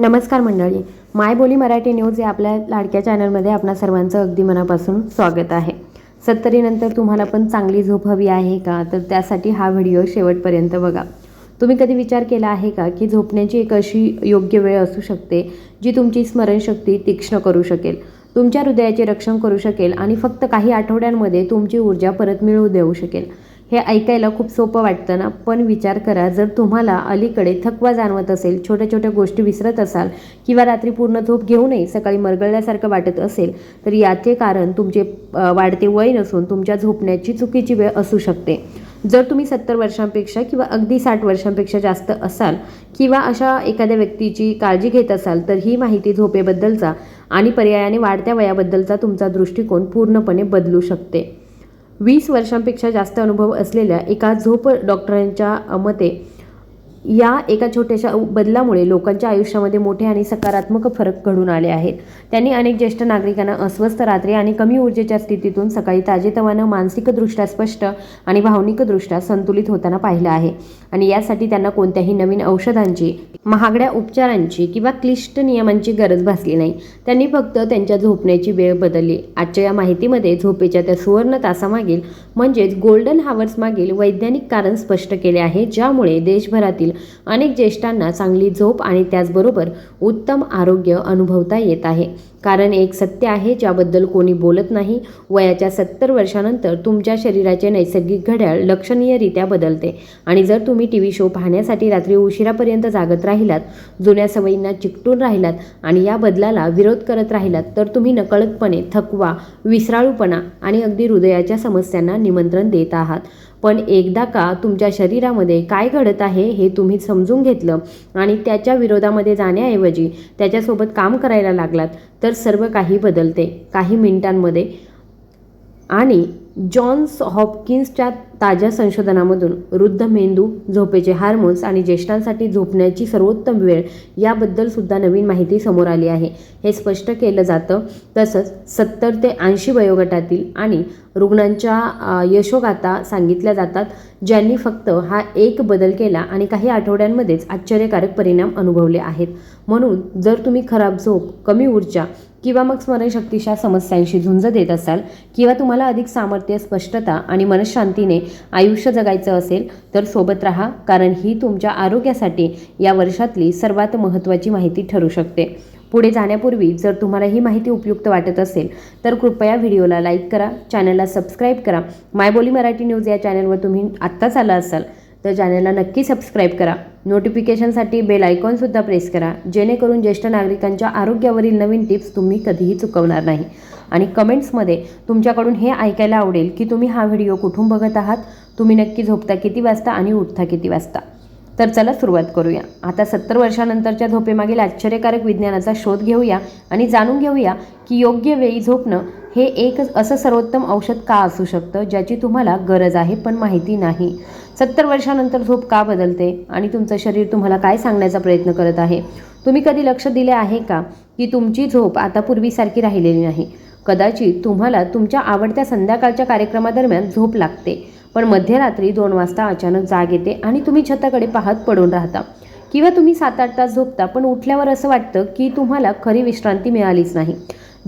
नमस्कार मंडळी. मायबोली मराठी न्यूज या आपल्या लाडक्या चॅनलमध्ये आपणा सर्वांचं अगदी मनापासून स्वागत आहे. सत्तरीनंतर तुम्हाला पण चांगली झोप हवी आहे का? तर त्यासाठी हा व्हिडिओ शेवटपर्यंत बघा. तुम्ही कधी विचार केला आहे का की झोपण्याची एक अशी योग्य वेळ असू शकते जी तुमची स्मरणशक्ती तीक्ष्ण करू शकेल तुमच्या हृदयाचे रक्षण करू शकेल आणि फक्त काही आठवड्यांमध्ये तुमची ऊर्जा परत मिळवू देऊ शकेल? हे ऐकायला खूप सोपं वाटतं ना. पण विचार करा जर तुम्हाला अलीकडे थकवा जाणवत असेल छोट्या छोट्या गोष्टी विसरत असाल किंवा रात्री पूर्ण झोप घेऊ नये सकाळी मरगळल्यासारखं वाटत असेल तर याचे कारण तुमचे वाढते वय नसून तुमच्या झोपण्याची चुकीची वेळ असू शकते. जर तुम्ही सत्तर वर्षांपेक्षा किंवा अगदी साठ वर्षांपेक्षा जास्त असाल किंवा अशा एखाद्या व्यक्तीची काळजी घेत असाल तर ही माहिती झोपेबद्दलचा आणि पर्यायाने वाढत्या वयाबद्दलचा तुमचा दृष्टिकोन पूर्णपणे बदलू शकते. वीस वर्षांपेक्षा जास्त अनुभव असलेल्या एका झोप डॉक्टरांच्या मते या एका छोट्याशा बदलामुळे लोकांच्या आयुष्यामध्ये मोठे आणि सकारात्मक फरक घडून आले आहेत. त्यांनी अनेक ज्येष्ठ नागरिकांना अस्वस्थ रात्री आणि कमी ऊर्जेच्या स्थितीतून सकाळी ताजेतवानं मानसिकदृष्ट्या स्पष्ट आणि भावनिकदृष्ट्या संतुलित होताना पाहिलं आहे. आणि यासाठी त्यांना कोणत्याही नवीन औषधांची महागड्या उपचारांची किंवा क्लिष्ट नियमांची गरज भासली नाही. त्यांनी फक्त त्यांच्या झोपण्याची वेळ बदलली. आजच्या या माहितीमध्ये झोपेच्या त्या सुवर्ण तासामागील म्हणजेच गोल्डन हावर्स मागील वैज्ञानिक कारण स्पष्ट केले आहे ज्यामुळे देशभरातील अनेक ज्येष्ठांना चांगली झोप आणि त्याचबरोबर उत्तम आरोग्य अनुभवता येत आहे. कारण एक सत्य आहे ज्याबद्दल कोणी बोलत नाही. वयाच्या सत्तर वर्षानंतर तुमच्या शरीराचे नैसर्गिक घड्याळ लक्षणीयरित्या बदलते. आणि जर तुम्ही टी व्ही शो पाहण्यासाठी रात्री उशिरापर्यंत जागत राहिलात जुन्या सवयींना चिकटून राहिलात आणि या बदलाला विरोध करत राहिलात तर तुम्ही नकळतपणे थकवा विसराळूपणा आणि अगदी हृदयाच्या समस्यांना निमंत्रण देत आहात. पण एकदा का तुमच्या शरीरामध्ये काय घडत आहे हे तुम्ही समजून घेतलं आणि त्याच्या विरोधामध्ये जाण्याऐवजी त्याच्यासोबत काम करायला लागलात तर सर्व काही बदलते. काही मिनिटांमध्ये आणि जॉन्स हॉपकिन्सच्या ताज्या संशोधनामधून वृद्ध मेंदू झोपेचे हार्मोन्स आणि ज्येष्ठांसाठी झोपण्याची सर्वोत्तम वेळ याबद्दल सुद्धा नवीन माहिती समोर आली आहे. हे स्पष्ट केलं जातं. तसंच सत्तर ते ऐंशी वयोगटातील आणि रुग्णांच्या यशोगाथा सांगितल्या जातात ज्यांनी फक्त हा एक बदल केला आणि काही आठवड्यांमध्येच आश्चर्यकारक परिणाम अनुभवले आहेत. म्हणून जर तुम्ही खराब झोप कमी ऊर्जा किंवा मग स्मरणशक्तीच्या समस्यांशी झुंज देत असाल किंवा तुम्हाला अधिक सामर्थ्य स्पष्टता आणि मनशांतीने आयुष्य जगायचं असेल तर सोबत राहा कारण ही तुमच्या आरोग्यासाठी या वर्षातली सर्वात महत्त्वाची माहिती ठरू शकते. पुढे जाण्यापूर्वी जर तुम्हाला ही माहिती उपयुक्त वाटत असेल तर कृपया व्हिडिओला लाईक करा चॅनलला सबस्क्राईब करा. मायबोली मराठी न्यूज या चॅनलवर तुम्ही आत्ताच आला असाल तर चॅनलला नक्की सबस्क्राईब करा. नोटिफिकेशनसाठी बेल आयकॉनसुद्धा प्रेस करा. जेणेकरून ज्येष्ठ नागरिकांच्या आरोग्यावरील नवीन टिप्स तुम्ही कधीही चुकवणार नाही. आणि कमेंट्समध्ये तुमच्याकडून हे ऐकायला आवडेल की तुम्ही हा व्हिडिओ कुठून बघत आहात? तुम्ही नक्की झोपता किती वाजता आणि उठता किती वाजता? तर चला सुरुवात करूया. आता सत्तर वर्षानंतरच्या झोपेमागील आश्चर्यकारक विज्ञानाचा शोध घेऊया आणि जाणून घेऊया की योग्य वेळी झोपणं हे एक असं सर्वोत्तम औषध का असू शकतं ज्याची तुम्हाला गरज आहे पण माहिती नाही. सत्तर वर्षानंतर झोप का बदलते आणि तुमचं शरीर तुम्हाला काय सांगण्याचा प्रयत्न करत आहे? तुम्ही कधी लक्ष दिले आहे का की तुमची झोप आता पूर्वीसारखी राहिलेली नाही? कदाचित तुम्हाला तुमच्या आवडत्या संध्याकाळच्या कार्यक्रमादरम्यान झोप लागते पण मध्यरात्री दोन वाजता अचानक जाग येते आणि तुम्ही छताकडे पाहत पडून राहता. किंवा तुम्ही सात आठ तास झोपता पण उठल्यावर असं वाटतं की तुम्हाला खरी विश्रांती मिळालीच नाही.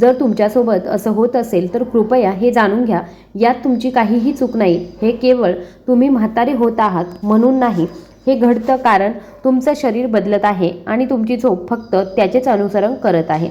जर तुमच्यासोबत असं होत असेल तर कृपया हे जाणून घ्या. यात तुमची काहीही चूक नाही. हे केवळ तुम्ही म्हातारे होत आहात म्हणून नाही. हे घडतं कारण तुमचं शरीर बदलत आहे आणि तुमची झोप फक्त त्याचेच अनुसरण करत आहे.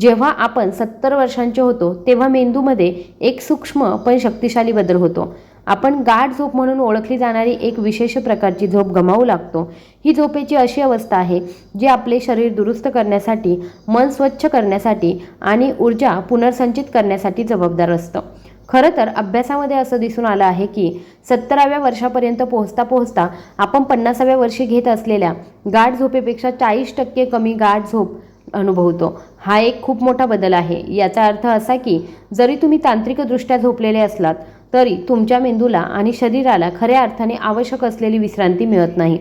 जेव्हा आपण सत्तर वर्षांचे होतो तेव्हा मेंदूमध्ये एक सूक्ष्म पण शक्तिशाली बदल होतो. आपण गाढ झोप म्हणून ओळखली जाणारी एक विशेष प्रकारची झोप गमावू लागतो. ही झोपेची अशी अवस्था आहे जी आपले शरीर दुरुस्त करण्यासाठी मन स्वच्छ करण्यासाठी आणि ऊर्जा पुनर्संचित करण्यासाठी जबाबदार असतं. खरं तर अभ्यासामध्ये असं दिसून आलं आहे की सत्तराव्या वर्षापर्यंत पोहोचता पोहोचता आपण पन्नासाव्या वर्षी घेत असलेल्या गाढ झोपेपेक्षा चाळीस टक्के कमी गाढ झोप अनुभवतो. हा एक खूप मोठा बदल आहे. याचा अर्थ असा की जरी तुम्ही तांत्रिकदृष्ट्या झोपलेले असलात तरी तुमच्या मेंदूला आणि शरीराला खऱ्या अर्थाने आवश्यक असलेली विश्रांती मिळत नाही.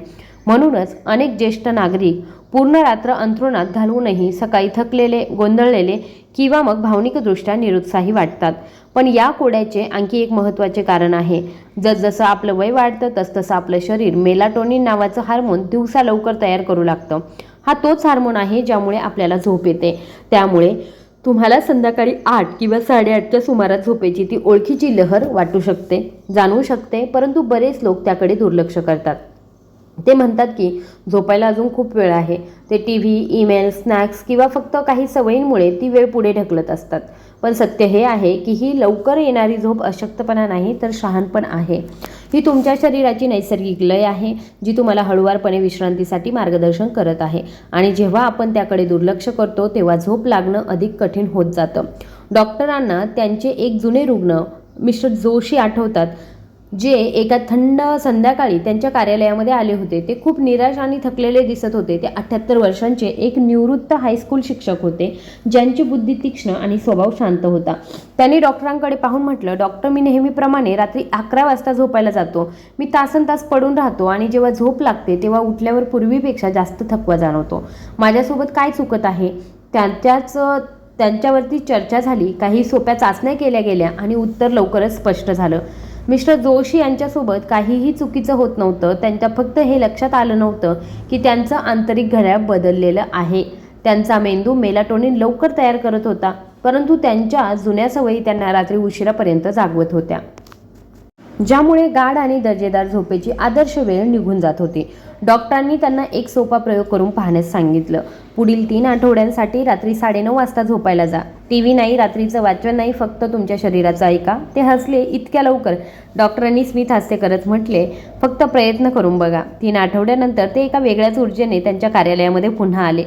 म्हणूनच अनेक ज्येष्ठ नागरिक पूर्ण रात्र अंथरुणात घालवूनही सकाळी थकलेले गोंधळलेले किंवा मग भावनिकदृष्ट्या निरुत्साही वाटतात. पण या कोड्याचे आणखी एक महत्त्वाचे कारण आहे. जसजसं आपलं वय वाढतं तसतसं आपलं शरीर मेलाटोनिन नावाचं हार्मोन दिवसा लवकर तयार करू लागतं. हा तोच हार्मोन आहे ज्यामुळे आपल्याला झोप येते. त्यामुळे तुम्हाला संध्याकाळी आठ किंवा साडेआठच्या सुमारात झोपेची ती ओळखीची लहर वाटू शकते जाणवू शकते परंतु बरेच लोक त्याकडे दुर्लक्ष करतात. ते म्हणतात की झोपायला अजून खूप वेळ आहे. ते टी व्ही ईमेल स्नॅक्स किंवा फक्त काही सवयींमुळे ती वेळ पुढे ढकलत असतात. पण सत्य हे आहे की ही लवकर येणारी झोप अशक्तपणा नाही तर शहाणपण आहे. ही तुमच्या शरीराची नैसर्गिक लय आहे जी तुम्हाला हळुवारपणे विश्रांतीसाठी मार्गदर्शन करत आहे. आणि जेव्हा आपण त्याकडे दुर्लक्ष करतो तेव्हा झोप लागणं अधिक कठीण होत जातं. डॉक्टरांना त्यांचे एक जुने रुग्ण मिस्टर जोशी आठवतात जे एका थंड संध्याकाळी त्यांच्या कार्यालयामध्ये आले होते ते खूप निराश आणि थकलेले दिसत होते. ते अठ्ठ्याहत्तर वर्षांचे एक निवृत्त हायस्कूल शिक्षक होते ज्यांची बुद्धी तीक्ष्ण आणि स्वभाव शांत होता. त्यांनी डॉक्टरांकडे पाहून म्हटलं डॉक्टर मी नेहमीप्रमाणे रात्री अकरा वाजता झोपायला जातो. मी तासन तास पडून राहतो आणि जेव्हा झोप लागते तेव्हा उठल्यावर पूर्वीपेक्षा जास्त थकवा जाणवतो. माझ्यासोबत काय चुकत आहे? त्यांच्याच त्यांच्यावरती चर्चा झाली. काही सोप्या चाचण्या केल्या गेल्या आणि उत्तर लवकरच स्पष्ट झालं. मिस्टर जोशी यांच्यासोबत काहीही चुकीचं होत नव्हतं. त्यांच्या फक्त हे लक्षात आलं नव्हतं की त्यांचं आंतरिक घड्याळ बदललेलं आहे. त्यांचा मेंदू मेलाटोनिन लवकर तयार करत होता परंतु त्यांच्या जुन्या सवयी त्यांना रात्री उशिरापर्यंत जागवत होत्या. ज्यामुळे गाढ आणि दर्जेदार झोपेची आदर्श वेळ निघून जात होती. डॉक्टरांनी त्यांना एक सोपा प्रयोग करून पाहण्यास सांगितलं. पुढील तीन आठवड्यांसाठी रात्री साडेनऊ वाजता झोपायला जा. टी व्ही नाही रात्रीचं वाचन नाही फक्त तुमच्या शरीराचं ऐका. ते हसले इतक्या लवकर. डॉक्टरांनी स्मित हास्य करत म्हटले फक्त प्रयत्न करून बघा. तीन आठवड्यानंतर ते एका वेगळ्याच ऊर्जेने त्यांच्या कार्यालयामध्ये पुन्हा आले.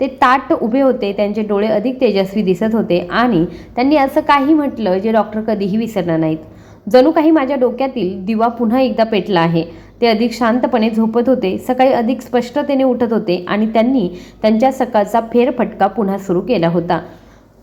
ते ताट उभे होते त्यांचे डोळे अधिक तेजस्वी दिसत होते आणि त्यांनी असं काही म्हटलं जे डॉक्टर कधीही विसरणार नाहीत. जणू काही माझ्या डोक्यातील दिवा पुन्हा एकदा पेटला आहे. ते अधिक शांतपणे झोपत होते. सकाळी अधिक स्पष्टतेने उठत होते आणि त्यांनी त्यांच्या सकाळचा फेरफटका पुन्हा सुरू केला होता.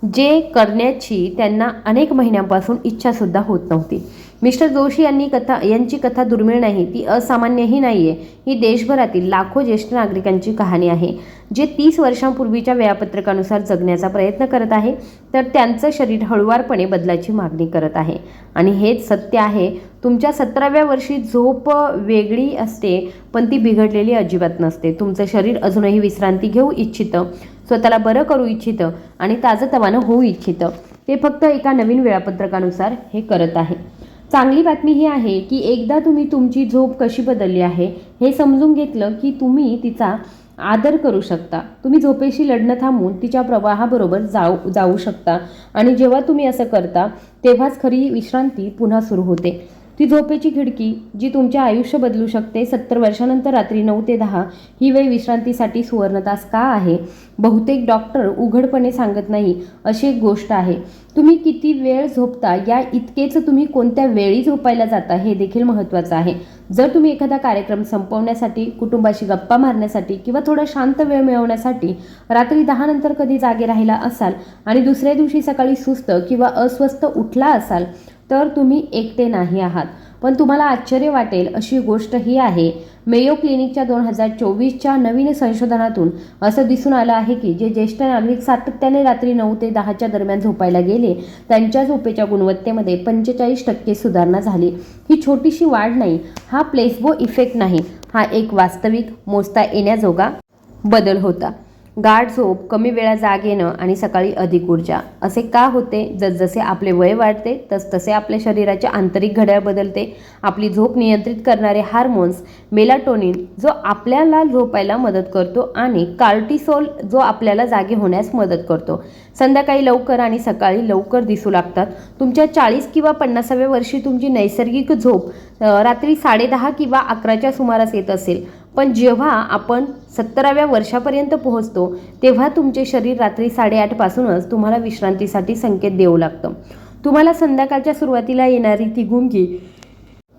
जे करण्याची त्यांना अनेक महिन्यांपासून इच्छासुद्धा होत नव्हती. मिस्टर जोशी यांनी कथा यांची कथा दुर्मिळ नाही ती असामान्यही नाही आहे ही देशभरातील लाखो ज्येष्ठ नागरिकांची कहाणी आहे जे तीस वर्षांपूर्वीच्या वेळापत्रकानुसार जगण्याचा प्रयत्न करत आहे तर त्यांचं शरीर हळुवारपणे बदलाची मागणी करत आहे. आणि हेच सत्य आहे तुमच्या सतराव्या वर्षी झोप वेगळी असते पण ती बिघडलेली अजिबात नसते. तुमचं शरीर अजूनही विश्रांती घेऊ इच्छितं स्वतःला बरं करू इच्छितं आणि ताजंतवानं होऊ इच्छितं. ते फक्त एका नवीन वेळापत्रकानुसार हे करत आहे. चांगली बातमी ही आहे की एकदा तुम्ही तुमची झोप कशी बदलली आहे हे समजून घेतलं की तुम्ही तिचा आदर करू शकता. तुम्ही झोपेशी लढणं थांबून तिच्या प्रवाहाबरोबर जाऊ जाऊ शकता. आणि जेव्हा तुम्ही असं करता तेव्हाच खरी विश्रांती पुन्हा सुरू होते. ती झोपेची खिडकी जी तुमचे आयुष्य बदलू शकते सत्तर वर्षानंतर रात्री नऊ ते दहा ही वेळ विश्रांतीसाठी सुवर्णतास का आहे? बहुतेक डॉक्टर उघडपणे सांगत नाही अशी एक गोष्ट आहे. तुम्ही किती वेळ झोपता या इतकेच तुम्ही कोणत्या वेळी झोपायला जाता हे देखील महत्त्वाचं आहे. जर तुम्ही एखादा कार्यक्रम संपवण्यासाठी कुटुंबाशी गप्पा मारण्यासाठी किंवा थोडा शांत वेळ मिळवण्यासाठी रात्री दहा नंतर कधी जागे राहिला असाल आणि दुसऱ्या दिवशी सकाळी सुस्त किंवा अस्वस्थ उठला असाल तर तुम्ही एकटे नाही आहात. पण तुम्हाला आश्चर्य वाटेल अशी गोष्ट ही आहे. मेयो क्लिनिकच्या दोन हजार चोवीसच्या नवीन संशोधनातून असं दिसून आलं आहे की जे ज्येष्ठ नागरिक सातत्याने रात्री नऊ ते दहाच्या दरम्यान झोपायला गेले त्यांच्या झोपेच्या गुणवत्तेमध्ये पंचेचाळीस टक्के सुधारणा झाली. ही छोटीशी वाढ नाही हा प्लेसबो इफेक्ट नाही हा एक वास्तविक मोजता येण्याजोगा बदल होता. गाढ झोप कमी वेळा जाग येणं आणि सकाळी अधिक ऊर्जा. असे का होते? जसजसे आपले वय वाढते तसतसे आपल्या शरीराचे आंतरिक घड्याळ बदलते. आपली झोप नियंत्रित करणारे हार्मोन्स मेलाटोनिन जो आपल्याला झोपायला मदत करतो आणि कार्टिसोल जो आपल्याला जागे होण्यास मदत करतो. संध्याकाळी लवकर आणि सकाळी लवकर दिसू लागतात. तुमच्या चाळीस किंवा पन्नासाव्या वर्षी तुमची नैसर्गिक झोप रात्री साडेदहा किंवा अकराच्या सुमारास येत असेल. पण जेव्हा आपण सत्तराव्या वर्षापर्यंत पोहोचतो तेव्हा तुमचे शरीर रात्री साडेआठपासूनच तुम्हाला विश्रांतीसाठी संकेत देऊ लागतं. तुम्हाला संध्याकाळच्या सुरुवातीला येणारी ती गुंगी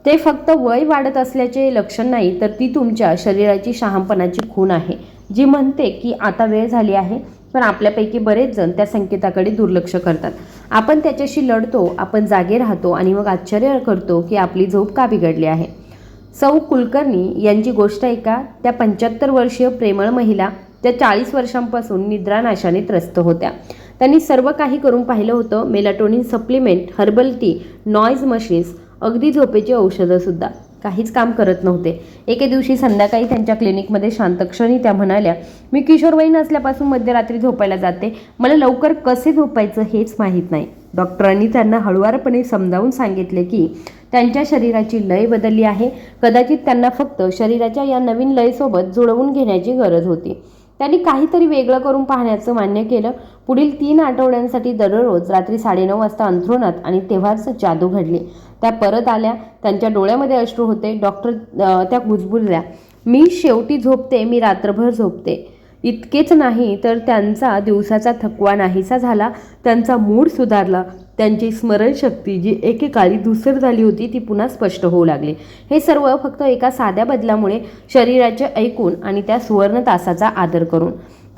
ते फक्त वय वाढत असल्याचे लक्षण नाही तर ती तुमच्या शरीराची शहाणपणाची खूण आहे जी म्हणते की आता वेळ झाली आहे पण आपल्यापैकी बरेच जण त्या संकेताकडे दुर्लक्ष करतात. आपण त्याच्याशी लढतो आपण जागे राहतो आणि मग आश्चर्य करतो की आपली झोप का बिघडली आहे. सौ कुलकर्णी यांची गोष्ट ऐका त्या पंच्याहत्तर वर्षीय प्रेमळ महिला त्या चाळीस वर्षांपासून निद्रानाशाने त्रस्त होत्या. त्यांनी सर्व काही करून पाहिलं होतं melatonin supplement herbal tea noise machines अगदी झोपेची औषधंसुद्धा काहीच काम करत नव्हते. एके दिवशी संध्याकाळी त्यांच्या क्लिनिकमध्ये शांतक्षणी त्या म्हणाल्या मी किशोरवयीन असल्यापासून मध्यरात्री झोपायला जाते. मला लवकर कसे झोपायचं हेच माहीत नाही. डॉक्टरांनी त्यांना हळुवारपणे समजावून सांगितले की त्यांच्या शरीराची लय बदलली आहे. कदाचित त्यांना फक्त शरीराच्या या नवीन लयसोबत जुळवून घेण्याची गरज होती. त्यांनी काहीतरी वेगळं करून पाहण्याचं मान्य केलं. पुढील तीन आठवड्यांसाठी दररोज रात्री साडेनऊ वाजता अंथरुणात आणि तेव्हाच जादू घडली. त्या परत आल्या. त्यांच्या डोळ्यामध्ये अश्रू होते. डॉक्टर त्या गुजबुजल्या मी शेवटी झोपते. मी रात्रभर झोपते. इतकेच नाही तर त्यांचा दिवसाचा थकवा नाहीसा झाला. त्यांचा मूड सुधारला. त्यांची स्मरणशक्ती जी एकेकाळी धुसर झाली होती ती पुन्हा स्पष्ट होऊ लागली. हे सर्व फक्त एका साध्या बदलामुळे शरीराचे ऐकून आणि त्या सुवर्ण तासाचा आदर करून.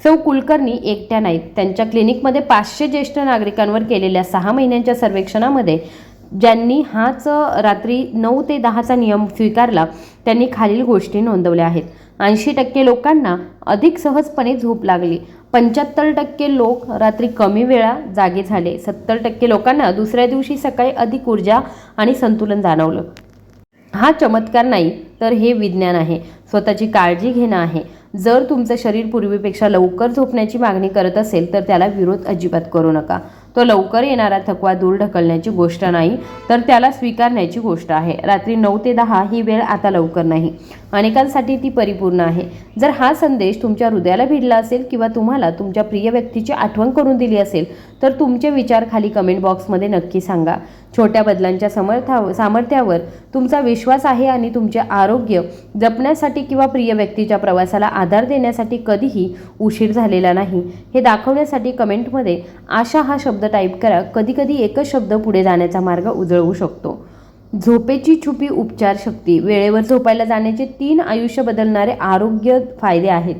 सौ कुलकर्णी एकट्या नाहीत. त्यांच्या क्लिनिकमध्ये पाचशे ज्येष्ठ नागरिकांवर केलेल्या सहा महिन्यांच्या सर्वेक्षणामध्ये ज्यांनी हाच रात्री नऊ ते दहाचा नियम स्वीकारला त्यांनी खालील गोष्टी नोंदवल्या आहेत. ऐंशी टक्के लोकांना अधिक सहजपणे झोप लागली. पंच्याहत्तर टक्के लोक रात्री कमी वेळा जागे झाले. सत्तर टक्के लोकांना दुसऱ्या दिवशी सकाळी अधिक ऊर्जा आणि संतुलन जाणवलं. हा चमत्कार नाही तर हे विज्ञान आहे. स्वतःची काळजी घेणं आहे. जर तुमचं शरीर पूर्वीपेक्षा लवकर झोपण्याची मागणी करत असेल तर त्याला विरोध अजिबात करू नका. तो लवकर येणारा थकवा दूर ढकलण्याची गोष्ट नाही तर त्याला स्वीकारण्याची गोष्ट आहे. रात्री नऊ ते दहा ही वेळ आता लवकर नाही. अनेकांसाठी ती परिपूर्ण आहे. जर हा संदेश तुमच्या हृदयाला भिडला असेल किंवा तुम्हाला तुमच्या प्रिय व्यक्तीची आठवण करून दिली असेल तर तुमचे विचार खाली कमेंट बॉक्समध्ये नक्की सांगा. छोट्या बदलांच्या समर्था सामर्थ्यावर तुमचा विश्वास आहे आणि तुमचे आरोग्य जपण्यासाठी किंवा प्रिय व्यक्तीच्या प्रवासाला आधार देण्यासाठी कधीही उशीर झालेला नाही. हे दाखवण्यासाठी कमेंटमध्ये आशा हा शब्द टाईप करा. कधीकधी एकच शब्द पुढे जाण्याचा मार्ग उजळवू शकतो. झोपेची छुपी उपचार शक्ती वेळेवर झोपायला जाण्याचे तीन आयुष्य बदलणारे आरोग्य फायदे आहेत.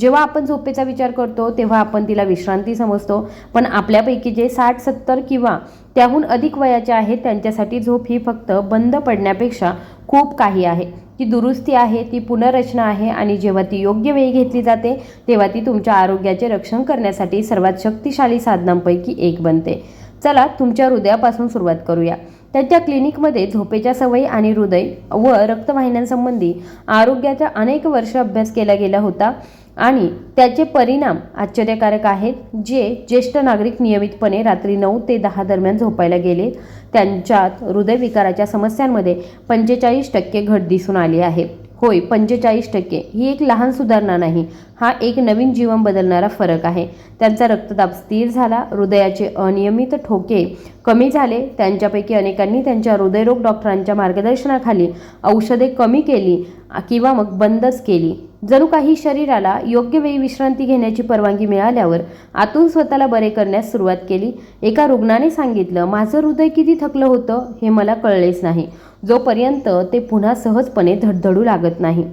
जेव्हा आपण झोपेचा विचार करतो तेव्हा आपण तिला विश्रांती समजतो पण आपल्यापैकी जे साठ सत्तर किंवा त्याहून अधिक वयाचे आहेत त्यांच्यासाठी झोप ही फक्त बंद पडण्यापेक्षा खूप काही आहे. ती दुरुस्ती आहे ती पुनर्रचना आहे आणि जेव्हा ती योग्य वेळी घेतली जाते तेव्हा ती तुमच्या आरोग्याचे रक्षण करण्यासाठी सर्वात शक्तिशाली साधनांपैकी एक बनते. चला तुमच्या हृदयापासून सुरुवात करूया. त्यांच्या क्लिनिकमध्ये झोपेच्या सवयी आणि हृदय व रक्तवाहिन्यांसंबंधी आरोग्याचा अनेक वर्ष अभ्यास केला गेला होता आणि त्याचे परिणाम आश्चर्यकारक आहेत जे ज्येष्ठ नागरिक नियमितपणे रात्री नऊ ते दहा दरम्यान झोपायला गेले. त्यांच्यात हृदयविकाराच्या समस्यांमध्ये पंचेचाळीस टक्के घट दिसून आली आहे. होय पंचेचाळीस टक्के. ही एक लहान सुधारणा नाही. हा एक नवीन जीवन बदलणारा फरक आहे. त्यांचा रक्तदाब स्थिर झाला हृदयाचे अनियमित ठोके कमी झाले त्यांच्यापैकी अनेकांनी त्यांच्या हृदयरोग डॉक्टरांच्या मार्गदर्शनाखाली औषधे कमी केली किंवा मग बंदच केली. जणू काही शरीराला योग्य वेळी विश्रांती घेण्याची परवानगी मिळाल्यावर आतून स्वतःला बरे करण्यास सुरुवात केली. एका रुग्णाने सांगितलं माझं हृदय किती थकलं होतं हे मला कळलेच नाही. जोपर्यंत ते पुन्हा सहजपणे धडधडू लागत नाही.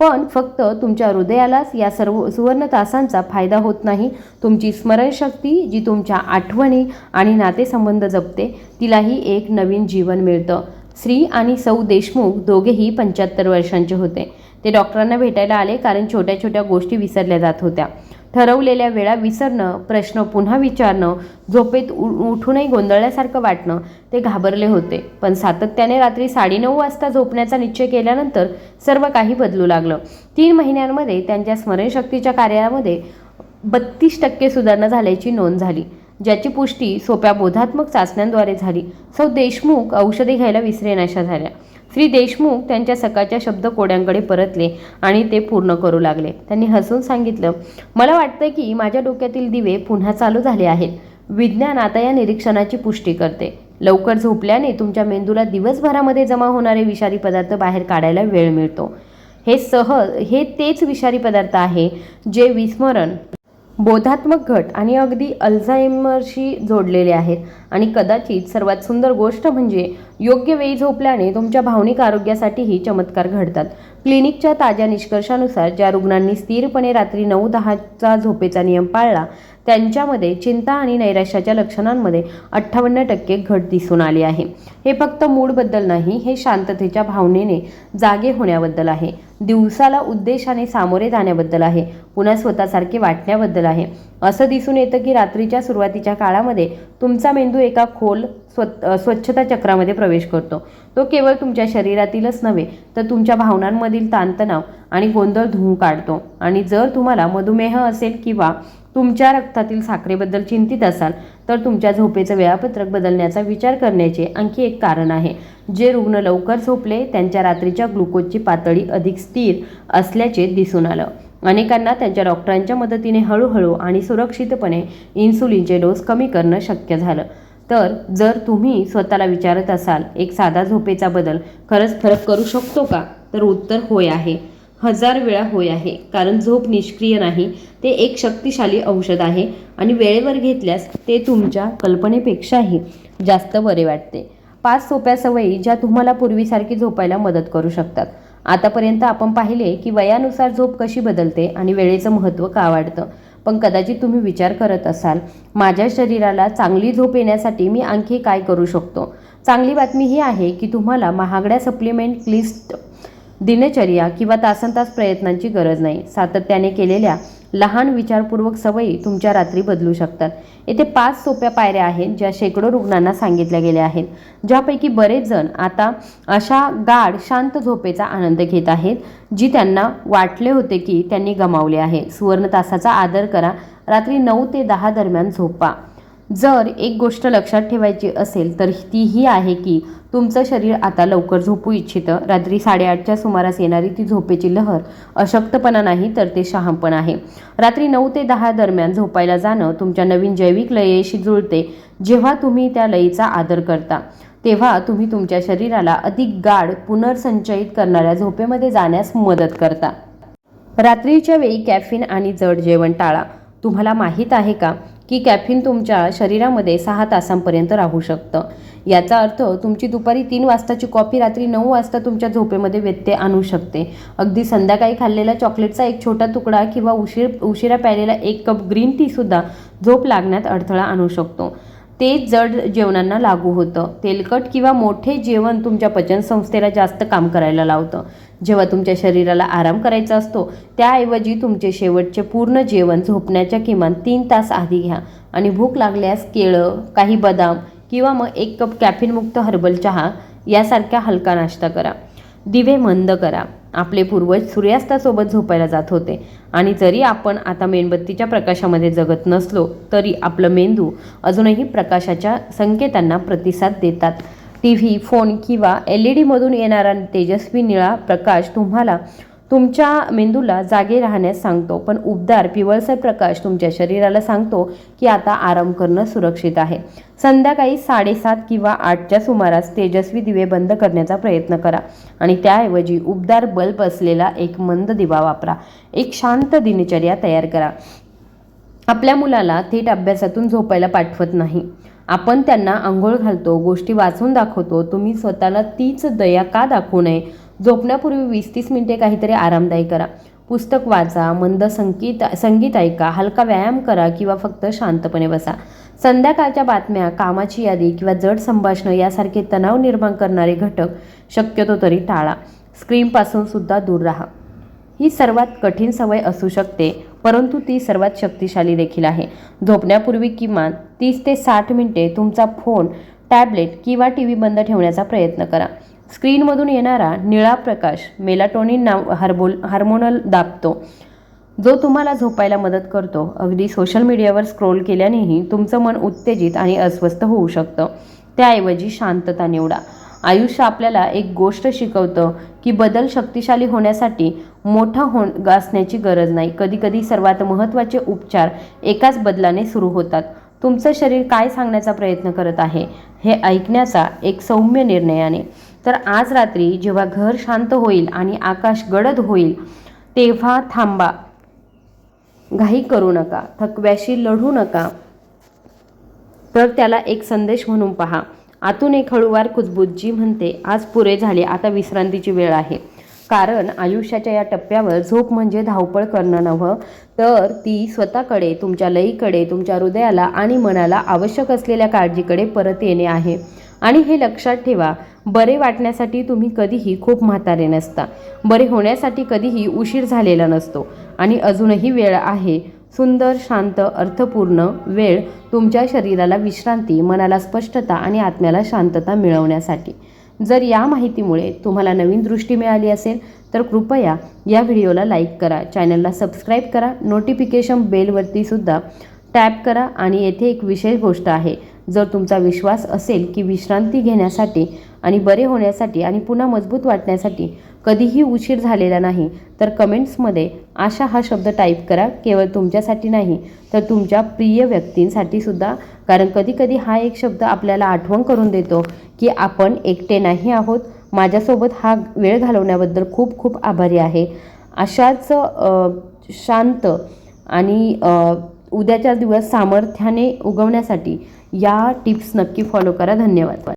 पण फक्त तुमच्या हृदयालाच या सर्व सुवर्ण तासांचा फायदा होत नाही. तुमची स्मरणशक्ती जी तुमच्या आठवणी आणि नातेसंबंध जपते तिलाही एक नवीन जीवन मिळतं. श्री आणि सौ देशमुख दोघेही पंच्याहत्तर वर्षांचे होते. ते डॉक्टरांना भेटायला आले कारण छोट्या छोट्या गोष्टी विसरल्या जात होत्या. ठरवलेल्या वेळा विसरणं प्रश्न पुन्हा विचारणं झोपेत उ उठूनही गोंधळल्यासारखं वाटणं ते घाबरले होते. पण सातत्याने रात्री साडेनऊ वाजता झोपण्याचा निश्चय केल्यानंतर सर्व काही बदलू लागलं. तीन महिन्यांमध्ये त्यांच्या स्मरणशक्तीच्या कार्यामध्ये बत्तीस टक्के सुधारणा झाल्याची नोंद झाली ज्याची पुष्टी सोप्या बोधात्मक चाचण्यांद्वारे झाली. सौ देशमुख औषधे घ्यायला विसरेनाशा झाल्या. श्री देशमुख त्यांच्या सकाळच्या शब्द कोड्यांकडे परतले आणि ते पूर्ण करू लागले. त्यांनी हसून सांगितलं मला वाटतं की माझ्या डोक्यातील दिवे पुन्हा चालू झाले आहेत. विज्ञान आता या निरीक्षणाची पुष्टी करते. लवकर झोपल्याने तुमच्या मेंदूला दिवसभरामध्ये जमा होणारे विषारी पदार्थ बाहेर काढायला वेळ मिळतो. हे सहज हे तेच विषारी पदार्थ आहे जे विस्मरण बोधात्मक घट आणि अगदी अल्झायमरशी जोडलेले आहेत. आणि कदाचित सर्वात सुंदर गोष्ट म्हणजे योग्य वेळी झोपल्याने तुमच्या भावनिक आरोग्यासाठीही चमत्कार घडतात. क्लिनिकच्या ताज्या निष्कर्षानुसार ज्या रुग्णांनी स्थिरपणे रात्री नऊ दहाचा झोपेचा नियम पाळला त्यांच्यामध्ये चिंता आणि नैराश्याच्या लक्षणांमध्ये अठ्ठावन्न टक्के घट दिसून आली आहे. हे फक्त मूडबद्दल नाही हे शांततेच्या भावनेने जागे होण्याबद्दल आहे. दिवसाला उद्देशाने सामोरे जाण्याबद्दल आहे. पुन्हा स्वतःसारखे वाटण्याबद्दल आहे. असं दिसून येतं की रात्रीच्या सुरुवातीच्या काळामध्ये तुमचा मेंदू एका खोल स्व स्वच्छता चक्रामध्ये प्रवेश करतो. तो केवळ तुमच्या शरीरातीलच नव्हे तर तुमच्या भावनांमधील ताणतणाव आणि गोंधळ धुवून काढतो. आणि जर तुम्हाला मधुमेह असेल किंवा तुमच्या रक्तातील साखरेबद्दल चिंतित असाल तर तुमच्या झोपेचं वेळापत्रक बदलण्याचा विचार करण्याचे आणखी एक कारण आहे. जे रुग्ण लवकर झोपले त्यांच्या रात्रीच्या ग्लुकोजची पातळी अधिक स्थिर असल्याचे दिसून आलं. अनेकांना त्यांच्या डॉक्टरांच्या मदतीने हळूहळू आणि सुरक्षितपणे इन्सुलिनचे डोस कमी करणं शक्य झालं. तर जर तुम्ही स्वतःला विचारत असाल एक साधा झोपेचा बदल खरंच फरक करू शकतो का? तर उत्तर होय आहे. हजार वेळा होय आहे. कारण झोप निष्क्रिय नाही ते एक शक्तिशाली औषध आहे आणि वेळेवर घेतल्यास ते तुमच्या कल्पनेपेक्षाही जास्त बरे वाटते. पाच सोप्या सवयी ज्या तुम्हाला पूर्वीसारखी झोपायला मदत करू शकतात. आतापर्यंत आपण पाहिले की वयानुसार झोप कशी बदलते आणि वेळेचं महत्त्व का वाढतं. पण कदाचित तुम्ही विचार करत असाल माझ्या शरीराला चांगली झोप येण्यासाठी मी आणखी काय करू शकतो? चांगली बातमी ही आहे की तुम्हाला महागड्या सप्लिमेंट लिस्ट दिनचर्या किंवा तासन तास प्रयत्नांची गरज नाही. सातत्याने केलेल्या लहान विचारपूर्वक सवयी तुमच्या रात्री बदलू शकतात. येथे पाच सोप्या पायऱ्या आहेत ज्या शेकडो रुग्णांना सांगितल्या गेल्या आहेत ज्यापैकी बरेच जण आता अशा गाढ शांत झोपेचा आनंद घेत आहेत जी त्यांना वाटले होते की त्यांनी गमावले आहे. सुवर्ण तासाचा आदर करा. रात्री नऊ ते दहा दरम्यान झोपा. जर एक गोष्ट लक्षात ठेवायची असेल तर ती ही आहे की तुमचं शरीर आता लवकर झोपू इच्छितं. रात्री साडेआठच्या सुमारास येणारी ती झोपेची लहर अशक्तपणा नाही तर ते शहामपण आहे. रात्री नऊ ते दहा दरम्यान झोपायला जाणं तुमच्या नवीन जैविक लयेशी जुळते जेव्हा तुम्ही त्या लयीचा आदर करता. तेव्हा तुम्ही तुमच्या शरीराला अधिक गाढ पुनर्संचयित करणाऱ्या झोपेमध्ये जाण्यास मदत करता. रात्रीच्या वेळी कॅफिन आणि जड जेवण टाळा. तुम्हाला माहीत आहे का की कॅफिन तुमच्या शरीरामध्ये सहा तासांपर्यंत राहू शकतं. याचा अर्थ तुमची दुपारी तीन वाजताची कॉफी रात्री नऊ वाजता तुमच्या झोपेमध्ये व्यत्यय आणू शकते. अगदी संध्याकाळी खाल्लेल्या चॉकलेटचा एक छोटा तुकडा किंवा उशीर उशिरा प्यायलेला एक कप ग्रीन टीसुद्धा झोप लागण्यात अडथळा आणू शकतो. ते जड जेवणांना लागू होतं. तेलकट किंवा मोठे जेवण तुमच्या पचनसंस्थेला जास्त काम करायला लावतं. जेव्हा तुमच्या शरीराला आराम करायचा असतो त्याऐवजी तुमचे शेवटचे पूर्ण जेवण झोपण्याच्या किमान तीन तास आधी घ्या. आणि भूक लागल्यास केळं काही बदाम किंवा मग एक कप कॅफिनमुक्त हर्बल चहा यासारख्या हलका नाश्ता करा. दिवे मंद करा. आपले पूर्वज सूर्यास्तासोबत झोपायला जात होते. आणि जरी आपण आता मेणबत्तीच्या प्रकाशामध्ये जगत नसलो तरी आपलं मेंदू अजूनही प्रकाशाच्या संकेतांना प्रतिसाद देतात. टी व्ही फोन किंवा एल ई डीमधून येणारा तेजस्वी निळा प्रकाश तुम्हाला तुमच्या मेंदूला जागे राहण्यास सांगतो पण उबदार पिवळसर प्रकाश तुमच्या शरीराला सांगतो की आता आराम करणं सुरक्षित आहे. संध्याकाळी साडेसात किंवा आठच्या सुमारास तेजस्वी दिवे बंद करण्याचा प्रयत्न करा आणि त्याऐवजी उबदार बल्ब असलेला एक मंद दिवा वापरा. एक शांत दिनचर्या तयार करा. आपल्या मुलाला थेट अभ्यासातून झोपायला पाठवत नाही. आपण त्यांना आंघोळ घालतो गोष्टी वाचून दाखवतो तुम्ही स्वतःला तीच दया का दाखवू नये? झोपण्यापूर्वी वीस तीस मिनिटे काहीतरी आरामदायी करा. पुस्तक वाचा मंद संगीत संगीत ऐका हलका व्यायाम करा किंवा फक्त शांतपणे बसा. संध्याकाळच्या बातम्या कामाची यादी किंवा जड संभाषणं यासारखे तणाव निर्माण करणारे घटक शक्यतो तरी टाळा. स्क्रीनपासून सुद्धा दूर राहा. ही सर्वात कठीण सवय असू शकते परंतु ती सर्वात शक्तिशाली देखील आहे. झोपण्यापूर्वी किमान तीस ते साठ मिनिटे तुमचा फोन टॅबलेट किंवा टी व्ही बंद ठेवण्याचा प्रयत्न करा. स्क्रीनमधून येणारा निळा प्रकाश मेलाटोनिन नाव हार्बोल हार्मोनल दाबतो. जो तुम्हाला झोपायला मदत करतो. अगदी सोशल मीडियावर स्क्रोल केल्यानेही तुमचं मन उत्तेजित आणि अस्वस्थ होऊ शकतं. त्याऐवजी शांतता निवडा. आयुष्य आपल्याला एक गोष्ट शिकवतं की बदल शक्तिशाली होण्यासाठी मोठा हो गासण्याची गरज नाही. कधीकधी सर्वात महत्त्वाचे उपचार एकाच बदलाने सुरू होतात. तुमचं शरीर काय सांगण्याचा प्रयत्न करत आहे हे ऐकण्याचा एक सौम्य निर्णयाने. तर आज रात्री जेव्हा घर शांत होईल आणि आकाश गडद होईल तेव्हा थांबा. घाई करू नका. थकव्याशी लढू नका. तर त्याला एक संदेश म्हणून पहा. आतून एक हळूवार कुजबूजजी म्हणते आज पुरे झाले. आता विश्रांतीची वेळ आहे. कारण आयुष्याच्या या टप्प्यावर झोप म्हणजे धावपळ करणं नव्हं तर ती स्वतःकडे तुमच्या लईकडे तुमच्या हृदयाला आणि मनाला आवश्यक असलेल्या काळजीकडे परत येणे आहे. आणि हे लक्षात ठेवा बरे वाटण्यासाठी तुम्ही कधीही खूप म्हातारे नसता. बरे होण्यासाठी कधीही उशीर झालेला नसतो. आणि अजूनही वेळ आहे. सुंदर शांत अर्थपूर्ण वेळ तुमच्या शरीराला विश्रांती मनाला स्पष्टता आणि आत्म्याला शांतता मिळवण्यासाठी. जर या माहितीमुळे तुम्हाला नवीन दृष्टी मिळाली असेल तर कृपया या व्हिडिओला लाईक करा चॅनलला सबस्क्राईब करा नोटिफिकेशन बेलवरतीसुद्धा टॅप करा आणि येथे एक विशेष गोष्ट आहे. जर तुमचा विश्वास असेल की विश्रांती घेण्यासाठी आणि बरे होण्यासाठी आणि पुन्हा मजबूत वाटण्यासाठी कधीही उशीर झालेला नाही तर कमेंट्समध्ये आशा हा शब्द टाईप करा केवळ तुमच्यासाठी नाही तर तुमच्या प्रिय व्यक्तींसाठी सुद्धा. कारण कधीकधी हा एक शब्द आपल्याला आठवण करून देतो की आपण एकटे नाही आहोत. माझ्यासोबत हा वेळ घालवण्याबद्दल खूप खूप आभारी आहे. अशाच शांत आणि अ, उद्याचा दिवस सामर्थ्याने उगवण्यासाठी या टिप्स नक्की फॉलो करा. धन्यवाद.